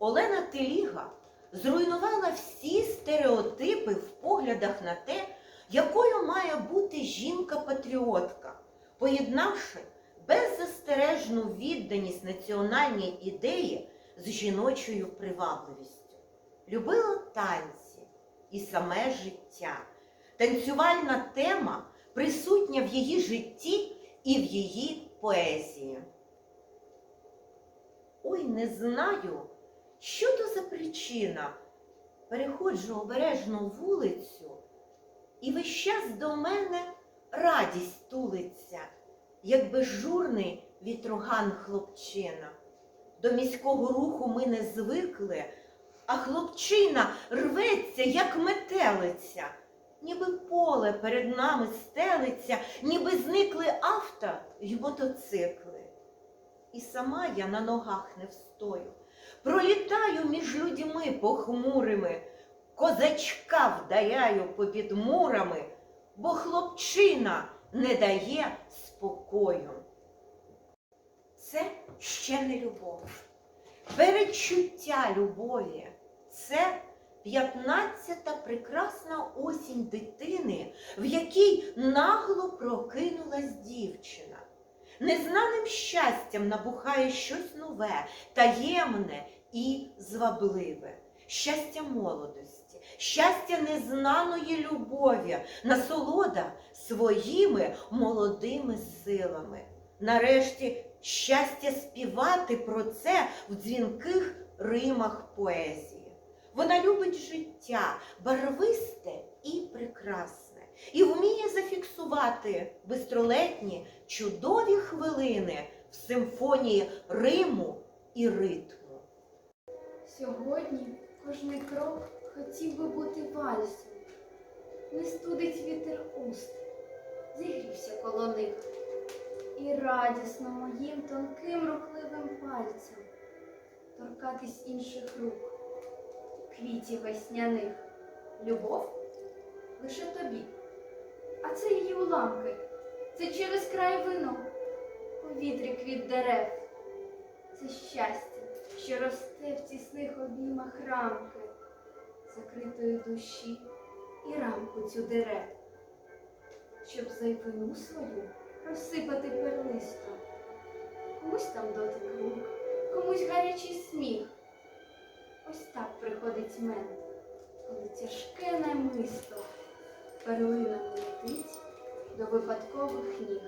Олена Теліга зруйнувала всі стереотипи в поглядах на те, якою має бути жінка-патріотка, поєднавши беззастережну відданість національній ідеї з жіночою привабливістю. Любила танці і саме життя. Танцювальна тема присутня в її житті і в її поезії. Ой, не знаю, що то за причина. Переходжу обережну вулицю, і весь час до мене радість тулиться, як безжурний вітроган хлопчина. До міського руху ми не звикли, а хлопчина рветься, як метелиця, ніби поле перед нами стелиться, ніби зникли авто й мотоцикли. І сама я на ногах не встою, пролітаю між людьми похмурими, козачка вдаряю попід мурами, бо хлопчина не дає спокою. Це ще не любов, перечуття любові. Це п'ятнадцята прекрасна осінь дитини, в якій нагло прокинулась дівчина. Незнаним щастям набухає щось нове, таємне і звабливе. Щастя молодості, щастя незнаної любові, насолода своїми молодими силами. Нарешті щастя співати про це в дзвінких римах поезії. Вона любить життя барвисте і прекрасне, і вміє зафіксувати бистролетні чудові хвилини в симфонії Риму і ритму. Сьогодні кожний крок хотів би бути вальсом. Не студить вітер уст, зігрівся коло них. І радісно моїм тонким рухливим пальцем торкатись інших рук, квітів весняних. Любов лише тобі, а це її уламки, це через край вино, повітря квіт дерев, це щастя, що росте в тісних обіймах рамки, закритої душі і рамку цю дерев, щоб зайвину свою розсипати перлисто. Комусь там дотик рук, комусь гарячий сміх. Ось так приходить мент, коли тяжке намисто перлинами летить до випадкових ніг.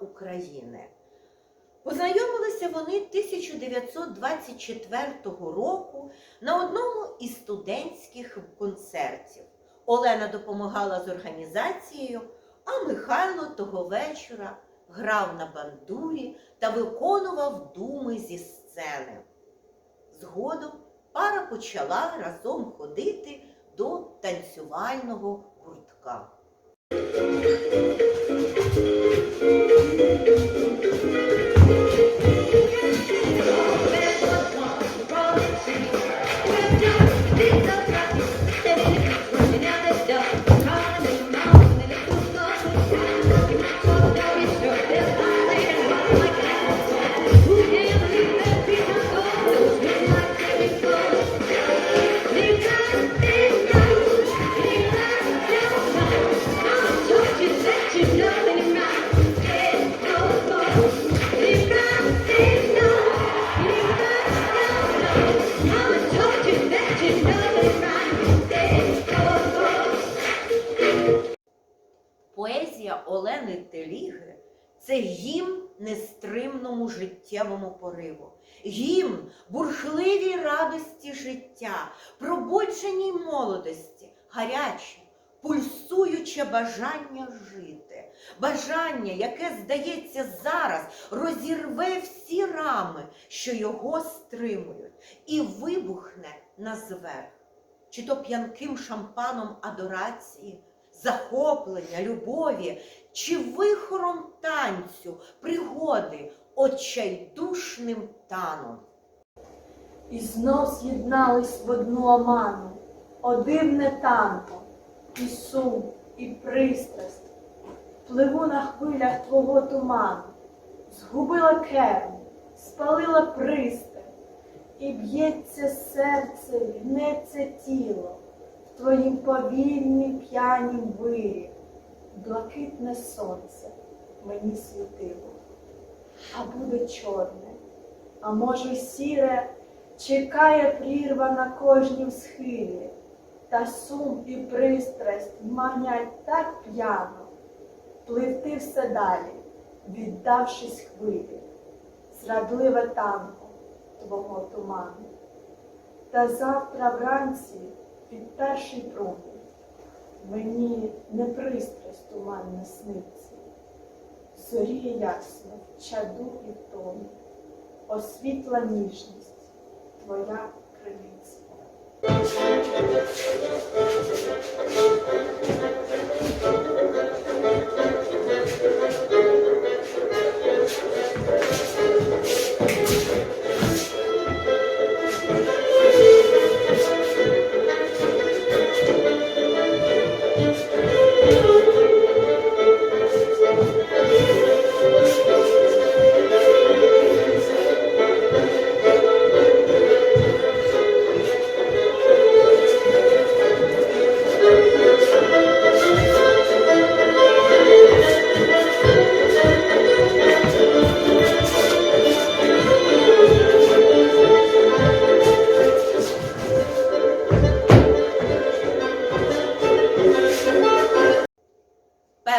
України. Познайомилися вони 1924 року на одному із студентських концертів. Олена допомагала з організацією, а Михайло того вечора грав на бандурі та виконував думи зі сцени. Згодом пара почала разом ходити до танцювального гуртка. Гімн бурхливій радості життя, пробудженій молодості, гаряче, пульсуюче бажання жити, бажання, яке, здається, зараз розірве всі рами, що його стримують, і вибухне на зверх, чи то п'янким шампаном адорації захоплення, любові чи вихором танцю, пригоди очайдушним таном. І знов з'єднались в одну оману, о дивне танко, і сум, і пристрасть. Пливу на хвилях твого туману, згубила керм, спалила пристань, і б'ється серце, гнеться тіло в твоїм повільнім п'янім вирі, блакитне сонце мені світило, а буде чорне, а може сіре, чекає прірва на кожнім схилі, та сум і пристрасть манять так п'яно, пливти все далі, віддавшись хвилі, зрадливе танко твого туману. Та завтра вранці під перший промінь. Мені не пристрасть туманна сниться, зоріє ясно в чаду і в томі, освітла ніжність твоя криниця.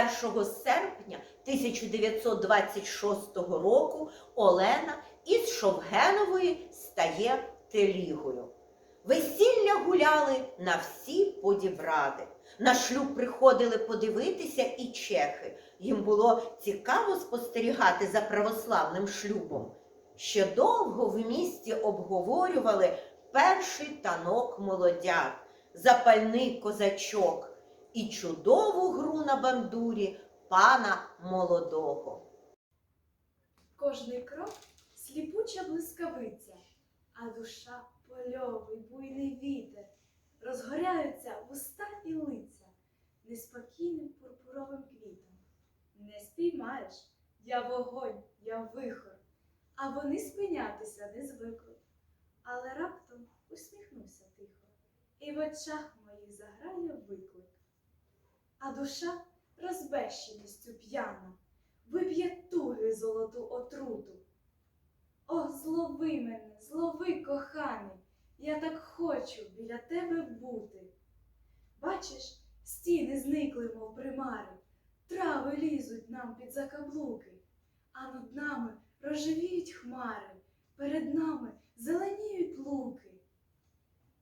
Першого серпня 1926 року Олена із Шовгенової стає телігою. Весілля гуляли на всі подібради. На шлюб приходили подивитися і чехи. Їм було цікаво спостерігати за православним шлюбом. Ще довго в місті обговорювали перший танок молодят, запальний козачок і чудову гру на бандурі пана молодого. Кожний крок сліпуча блискавиця, а душа польовий буйний вітер, розгоряються вуста і лиця неспокійним пурпуровим квітом. Не спіймаєш, я вогонь, я вихор, а вони спинятися не звикли. Але раптом усміхнувся тихо, і в очах моїх заграє виклик. А душа розбещеністю п'яна вип'є туги золоту отруту. О, злови мене, злови, коханий, я так хочу біля тебе бути. Бачиш, стіни зникли, мов примари, трави лізуть нам під закаблуки, а над нами рожевіють хмари, перед нами зеленіють луки.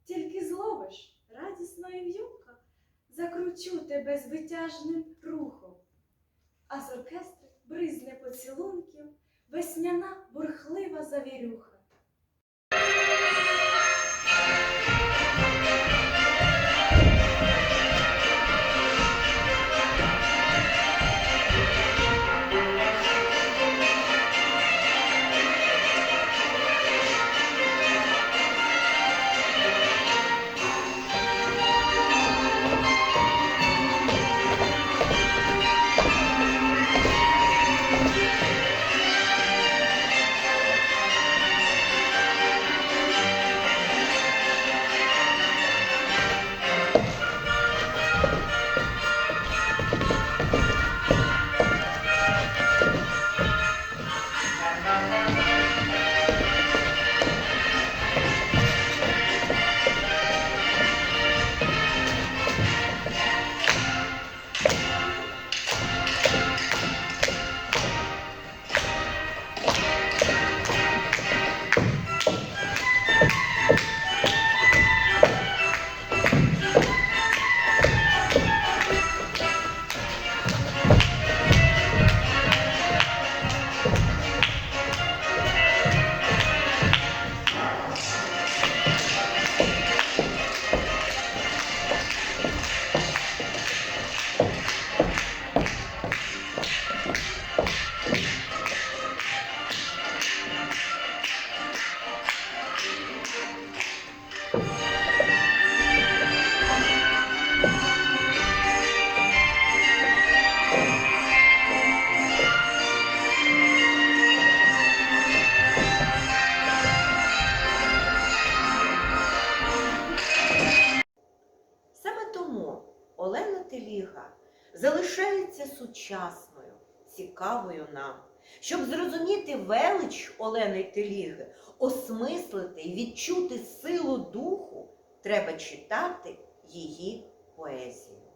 Тільки зловиш радісно і в'юка, закручу тебе звитяжним рухом, а з оркестру бризне поцілунків весняна бурхлива завірюха. Олена Теліга залишається сучасною, цікавою нам. Щоб зрозуміти велич Олени Теліги, осмислити і відчути силу духу, треба читати її поезію.